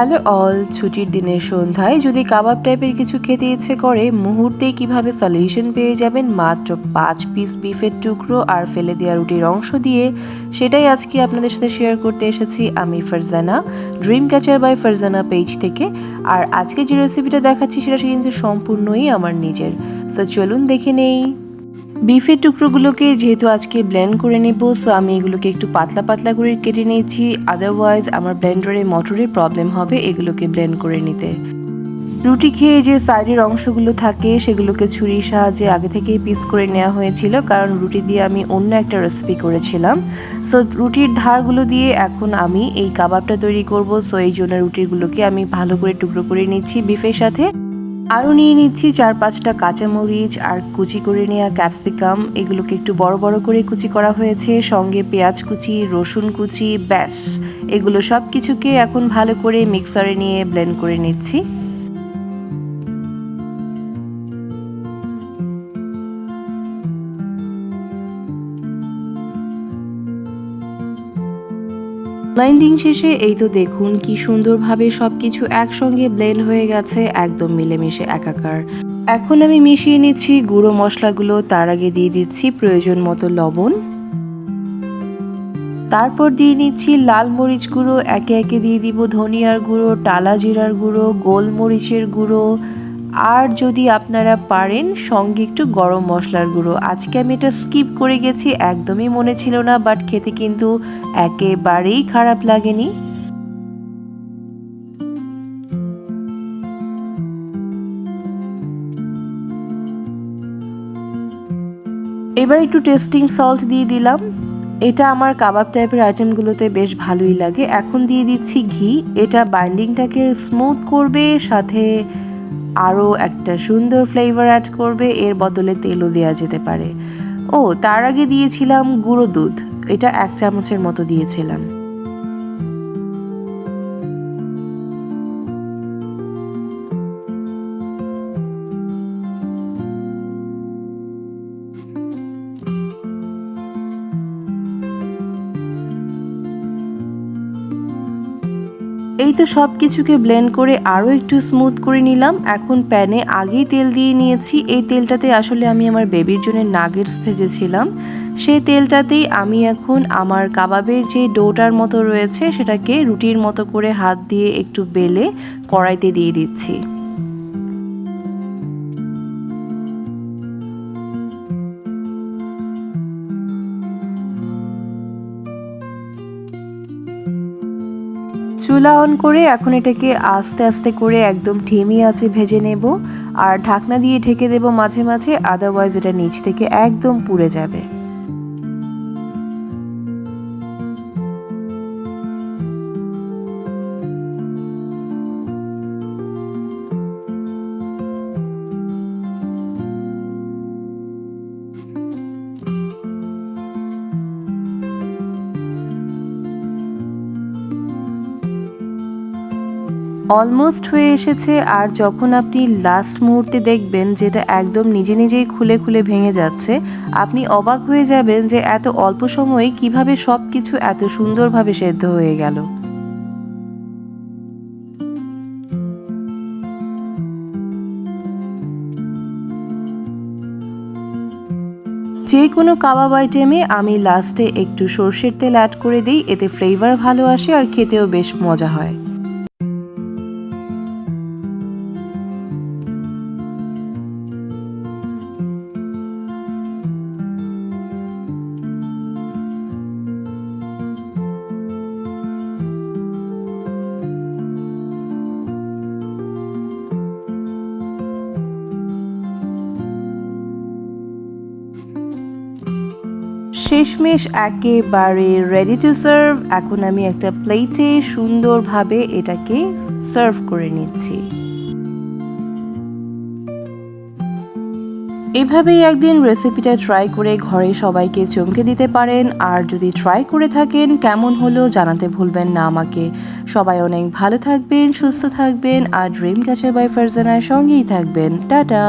Hello all, ছুটির দিনের সন্ধ্যায় যদি কাবাব টাইপের কিছু খেতে ইচ্ছে করে, মুহূর্তেই কীভাবে সলিউশন পেয়ে যাবেন মাত্র পাঁচ পিস বিফের টুকরো আর ফেলে দেওয়া রুটির অংশ দিয়ে, সেটাই আজকে আপনাদের সাথে শেয়ার করতে এসেছি আমি Farzana dream catcher by Farzana page থেকে। আর আজকে যে রেসিপিটা দেখাচ্ছি, সেটা কিন্তু সম্পূর্ণই আমার নিজের। সো চলুন দেখে নেই। বিফের টুকরোগুলোকে যেহেতু আজকে ব্লেন্ড করে নেব সো আমি এগুলোকে একটু পাতলা পাতলা করে কেটে নিয়েছি। আদারওয়াইজ আমার ব্লেন্ডারে মোটরের প্রবলেম হবে এগুলোকে ব্লেন্ড করে নিতে। রুটি খেয়ে যে সাইডের অংশগুলো থাকে, সেগুলোকে ছুরির সাহায্যে আগে থেকেই পিস করে নেওয়া হয়েছিল, কারণ রুটি দিয়ে আমি অন্য একটা রেসিপি করেছিলাম। সো রুটির ধারগুলো দিয়ে এখন আমি এই কাবাবটা তৈরি করব সো এই জন্য রুটিগুলোকে আমি ভালো করে টুকরো করে নিচ্ছি বিফের সাথে। আরও নিয়ে নিচ্ছি চার পাঁচটা কাঁচামরিচ আর কুচি করে নেওয়া ক্যাপসিকাম। এগুলোকে একটু বড় বড় করে কুচি করা হয়েছে, সঙ্গে পেঁয়াজ কুচি, রসুন কুচি, ব্যাস। এগুলো সব কিছুকে এখন ভালো করে মিক্সারে নিয়ে ব্লেন্ড করে নিচ্ছি। ব্লাইন্ডিং শেষে এই তো দেখুন কি সুন্দরভাবে সব কিছু একসঙ্গে ব্লেন্ড হয়ে গেছে, একদম মিলেমিশে একাকার। এখন আমি মিশিয়ে নিচ্ছি গুঁড়ো মশলাগুলো, তার আগে দিয়ে দিচ্ছি প্রয়োজন মতো লবণ। তারপর দিয়ে নিচ্ছি লাল মরিচ গুঁড়ো, একে একে দিয়ে দিব ধনিয়ার গুঁড়ো, টালা জিরার গুঁড়ো, গোলমরিচের গুঁড়ো আর যদি আপনারা পারেন, সঙ্গে একটু গরম মশলার গুঁড়ো। আজকে আমি এটা স্কিপ করে গেছি, একদমই মনে ছিল না বাট খেতে কিন্তু একেবারেই খারাপ লাগেনি। এবার একটু টেস্টিং সল্ট দিয়ে দিলাম। এটা আমার কাবাব টাইপের আইটেমগুলোতে বেশ ভালোই লাগে। এখন দিয়ে দিচ্ছি ঘি। এটা বাইন্ডিংটাকে স্মুথ করবে, সাথে আরও একটা সুন্দর ফ্লেভার অ্যাড করবে, এর বদলে তেলও দেওয়া যেতে পারে। ও, তার আগে দিয়েছিলাম গুঁড়ো দুধ, এটা এক চামচের মতো দিয়েছিলাম। এই তো সব কিছুকে ব্লেন্ড করে আরও একটু স্মুথ করে নিলাম। এখন প্যানে আগেই তেল দিয়ে নিয়েছি। এই তেলটাতে আসলে আমি আমার বেবির জন্য নাগেটস ভেজেছিলাম। সেই তেলটাতেই আমি এখন আমার কাবাবের যে ডোটার মতো রয়েছে, সেটাকে রুটির মতো করে হাত দিয়ে একটু বেলে কড়াইতে দিয়ে দিচ্ছি। চুলা অন করে এখন এটাকে আস্তে আস্তে করে একদম ঢিমি আছে ভেজে নেব। আর ঢাকনা দিয়ে ঢেকে দেব মাঝে মাঝে আদারওয়াইজ এটা নিচ থেকে একদম পুড়ে যাবে। অলমোস্ট হয়ে এসেছে আর যখন আপনি লাস্ট মুহূর্তে দেখবেন যেটা একদম নিজে নিজেই খুলে খুলে ভেঙে যাচ্ছে, আপনি অবাক হয়ে যাবেন যে এত অল্প সময়ে কীভাবে সব কিছু এত সুন্দরভাবে সেদ্ধ হয়ে গেল। যে কোনো কাবাব আইটেমে আমি লাস্টে একটু সর্ষের তেল অ্যাড করে দিই, এতে ফ্লেভার ভালো আসে আর খেতেও বেশ মজা হয়। শেষমেশ একেবারে রেডি টু সার্ভ এখন আমি একটা প্লেটে সুন্দরভাবে এটাকে সার্ভ করে নিচ্ছি। এভাবেই একদিন রেসিপিটা ট্রাই করে ঘরে সবাইকে চমকে দিতে পারেন। আর যদি ট্রাই করে থাকেন, কেমন হলো জানাতে ভুলবেন না আমাকে। সবাই অনেক ভালো থাকবেন, সুস্থ থাকবেন। আর ড্রিম ক্যাচার বাই ফারজানার সঙ্গেই থাকবেন। টাটা!